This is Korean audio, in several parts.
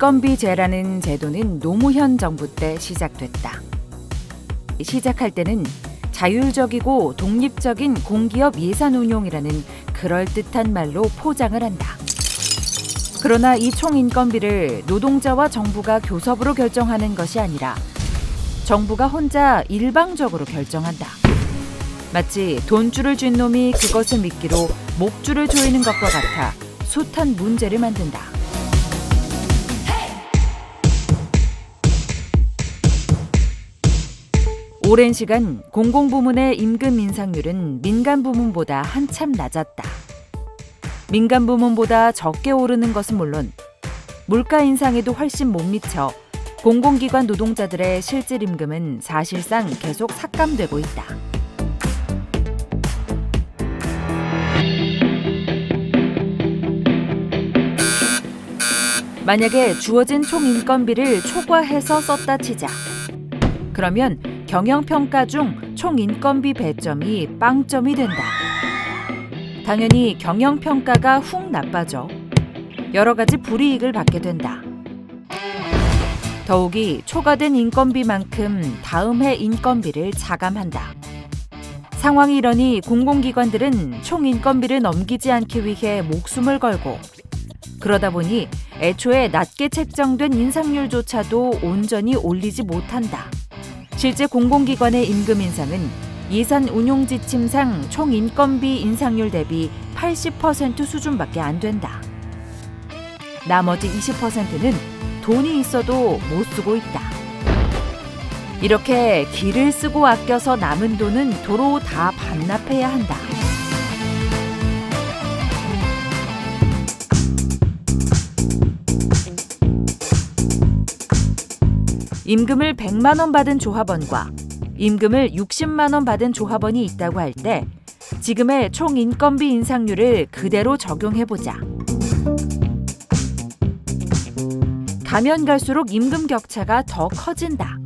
총인건비제라는 제도는 노무현 정부 때 시작됐다. 시작할 때는 자율적이고 독립적인 공기업 예산 운용이라는 그럴듯한 말로 포장을 한다. 그러나 이 총 인건비를 노동자와 정부가 교섭으로 결정하는 것이 아니라 정부가 혼자 일방적으로 결정한다. 마치 돈줄을 쥔 놈이 그것을 미끼로 목줄을 조이는 것과 같아 숱한 문제를 만든다. 오랜 시간 공공부문의 임금 인상률은 민간 부문보다 한참 낮았다. 민간 부문보다 적게 오르는 것은 물론 물가 인상에도 훨씬 못 미쳐 공공기관 노동자들의 실질 임금은 사실상 계속 삭감되고 있다. 만약에 주어진 총 인건비를 초과해서 썼다 치자. 그러면 경영평가 중 총 인건비 배점이 빵점이 된다. 당연히 경영평가가 훅 나빠져 여러 가지 불이익을 받게 된다. 더욱이 초과된 인건비만큼 다음 해 인건비를 차감한다. 상황이 이러니 공공기관들은 총 인건비를 넘기지 않기 위해 목숨을 걸고 그러다 보니 애초에 낮게 책정된 인상률조차도 온전히 올리지 못한다. 실제 공공기관의 임금 인상은 예산 운용 지침상 총 인건비 인상률 대비 80% 수준밖에 안 된다. 나머지 20%는 돈이 있어도 못 쓰고 있다. 이렇게 길을 쓰고 아껴서 남은 돈은 도로 다 반납해야 한다. 임금을 100만 원 받은 조합원과 임금을 60만 원 받은 조합원이 있다고 할 때 지금의 총 인건비 인상률을 그대로 적용해 보자. 가면 갈수록 임금 격차가 더 커진다.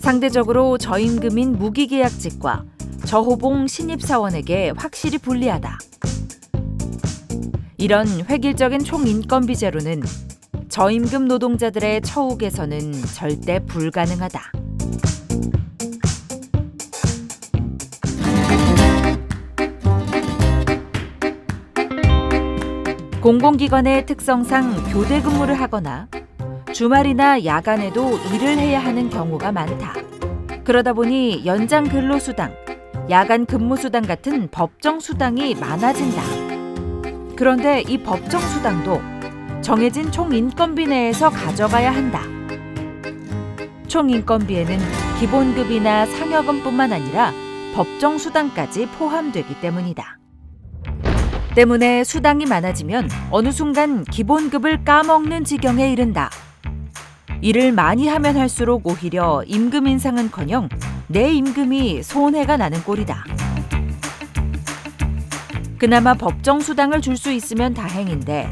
상대적으로 저임금인 무기계약직과 저호봉 신입사원에게 확실히 불리하다. 이런 획일적인 총 인건비제로는 저임금 노동자들의 처우 개선은 절대 불가능하다. 공공기관의 특성상 교대 근무를 하거나 주말이나 야간에도 일을 해야 하는 경우가 많다. 그러다 보니 연장 근로수당, 야간 근무수당 같은 법정 수당이 많아진다. 그런데 이 법정 수당도 정해진 총 인건비 내에서 가져가야 한다. 총 인건비에는 기본급이나 상여금뿐만 아니라 법정 수당까지 포함되기 때문이다. 때문에 수당이 많아지면 어느 순간 기본급을 까먹는 지경에 이른다. 일을 많이 하면 할수록 오히려 임금 인상은커녕 내 임금이 손해가 나는 꼴이다. 그나마 법정 수당을 줄 수 있으면 다행인데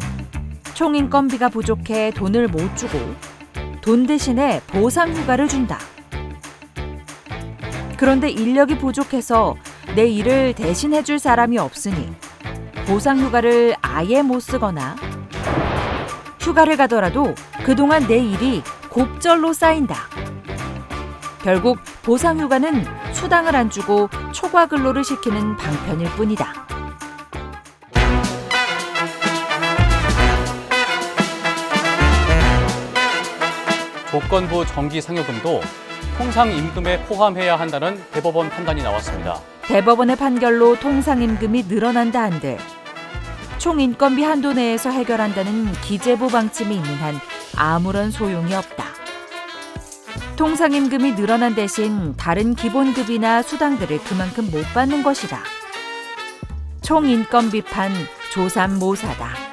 총 인건비가 부족해 돈을 못 주고 돈 대신에 보상 휴가를 준다. 그런데 인력이 부족해서 내 일을 대신해 줄 사람이 없으니 보상 휴가를 아예 못 쓰거나 휴가를 가더라도 그동안 내 일이 곱절로 쌓인다. 결국 보상 휴가는 수당을 안 주고 초과 근로를 시키는 방편일 뿐이다. 조건부 정기 상여금도 통상 임금에 포함해야 한다는 대법원 판단이 나왔습니다. 대법원의 판결로 통상임금이 늘어난다 한들 총 인건비 한도 내에서 해결한다는 기재부 방침이 있는 한 아무런 소용이 없다. 통상임금이 늘어난 대신 다른 기본급이나 수당들을 그만큼 못 받는 것이다. 총 인건비판 조삼모사다.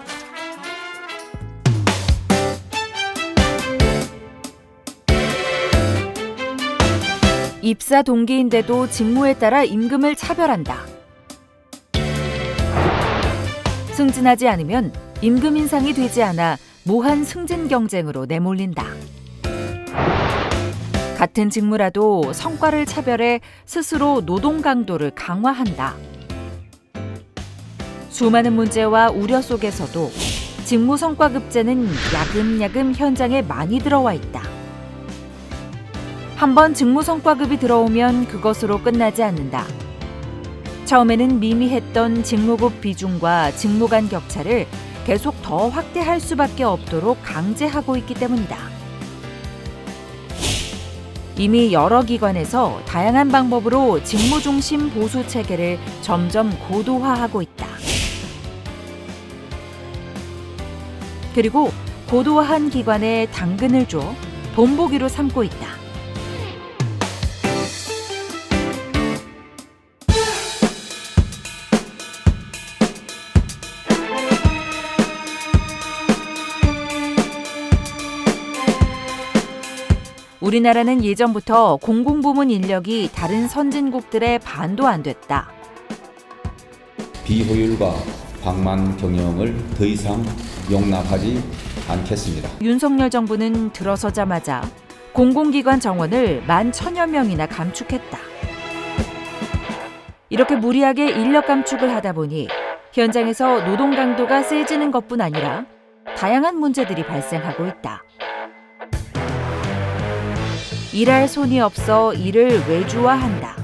입사 동기인데도 직무에 따라 임금을 차별한다. 승진하지 않으면 임금 인상이 되지 않아 무한 승진 경쟁으로 내몰린다. 같은 직무라도 성과를 차별해 스스로 노동 강도를 강화한다. 수많은 문제와 우려 속에서도 직무 성과 급제는 야금야금 현장에 많이 들어와 있다. 한번 직무성과급이 들어오면 그것으로 끝나지 않는다. 처음에는 미미했던 직무급 비중과 직무 간 격차를 계속 더 확대할 수밖에 없도록 강제하고 있기 때문이다. 이미 여러 기관에서 다양한 방법으로 직무 중심 보수 체계를 점점 고도화하고 있다. 그리고 고도화한 기관에 당근을 줘 본보기로 삼고 있다. 우리나라는 예전부터 공공부문 인력이 다른 선진국들의 반도 안 됐다. 비효율과 방만 경영을 더 이상 용납하지 않겠습니다. 윤석열 정부는 들어서자마자 공공기관 정원을 만 천여 명이나 감축했다. 이렇게 무리하게 인력 감축을 하다 보니 현장에서 노동 강도가 세지는 것뿐 아니라 다양한 문제들이 발생하고 있다. 일할 손이 없어 일을 외주화한다.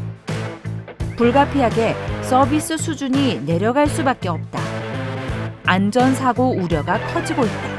불가피하게 서비스 수준이 내려갈 수밖에 없다. 안전사고 우려가 커지고 있다.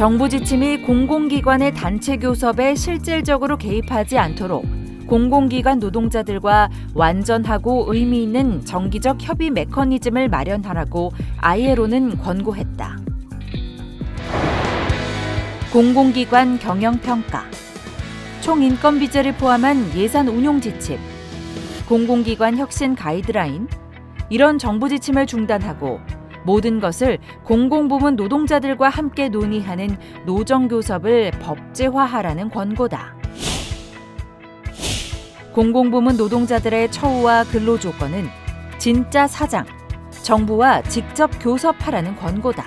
정부 지침이 공공기관의 단체 교섭에 실질적으로 개입하지 않도록 공공기관 노동자들과 완전하고 의미 있는 정기적 협의 메커니즘을 마련하라고 아이에로는 권고했다. 공공기관 경영평가, 총 인건비제를 포함한 예산 운용 지침, 공공기관 혁신 가이드라인, 이런 정부 지침을 중단하고 모든 것을 공공부문 노동자들과 함께 논의하는 노정교섭을 법제화하라는 권고다. 공공부문 노동자들의 처우와 근로 조건은 진짜 사장, 정부와 직접 교섭하라는 권고다.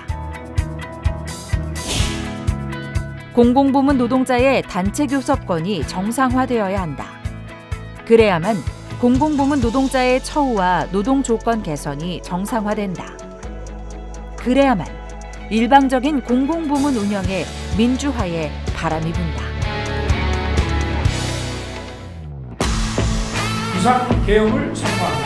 공공부문 노동자의 단체 교섭권이 정상화되어야 한다. 그래야만 공공부문 노동자의 처우와 노동 조건 개선이 정상화된다. 그래야만 일방적인 공공부문 운영의 민주화에 바람이 분다. 이상 개혁을 선포합니다.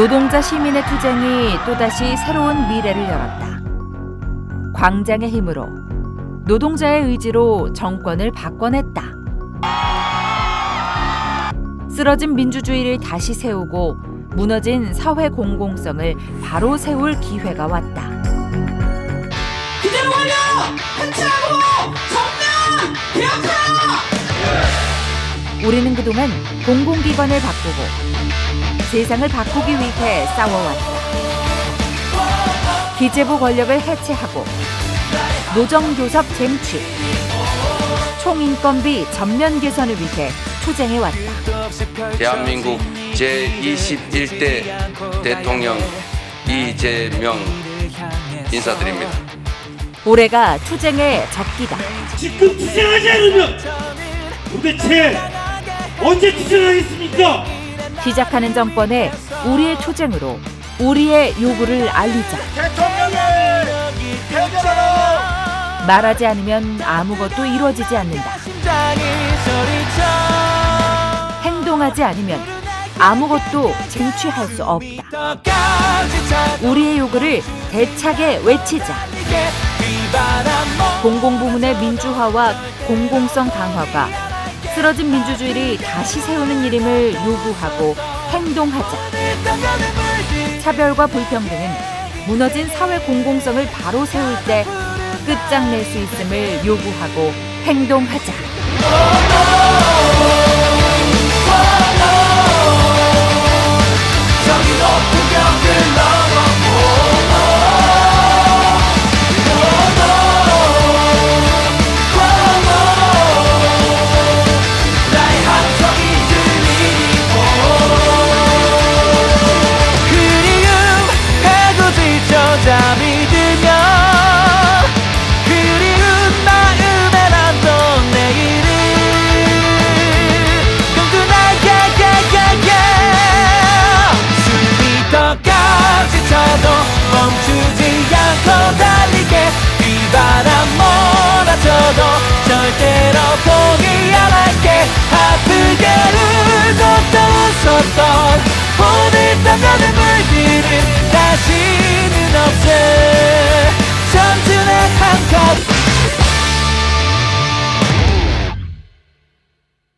노동자 시민의 투쟁이 또다시 새로운 미래를 열었다. 광장의 힘으로 노동자의 의지로 정권을 바꿔냈다. 쓰러진 민주주의를 다시 세우고 무너진 사회 공공성을 바로 세울 기회가 왔다. 그대로 완료! 해체하고 전면 개혁하라! 우리는 그동안 공공기관을 바꾸고 세상을 바꾸기 위해 싸워왔다. 기재부 권력을 해체하고 노정교섭 쟁취, 총인건비 전면 개선을 위해 투쟁해왔다. 대한민국 제21대 대통령 이재명 인사드립니다. 올해가 투쟁의 적기다. 지금 투쟁하지 않으면 도대체 언제 투쟁하겠습니까? 시작하는 정권에 우리의 투쟁으로 우리의 요구를 알리자. 말하지 않으면 아무것도 이루어지지 않는다. 행동하지 않으면 아무것도 쟁취할 수 없다. 우리의 요구를 대차게 외치자. 공공부문의 민주화와 공공성 강화가 쓰러진 민주주의를 다시 세우는 일임을 요구하고 행동하자. 차별과 불평등은 무너진 사회 공공성을 바로 세울 때 끝장낼 수 있음을 요구하고 행동하자. 놓치지 않고 달리게. 비바람 몰아쳐도 절대로 포기 안 할게. 아프게 울고 또 웃었던 오늘 떠나는 물들은 다시는 없을 점춘의 한컵.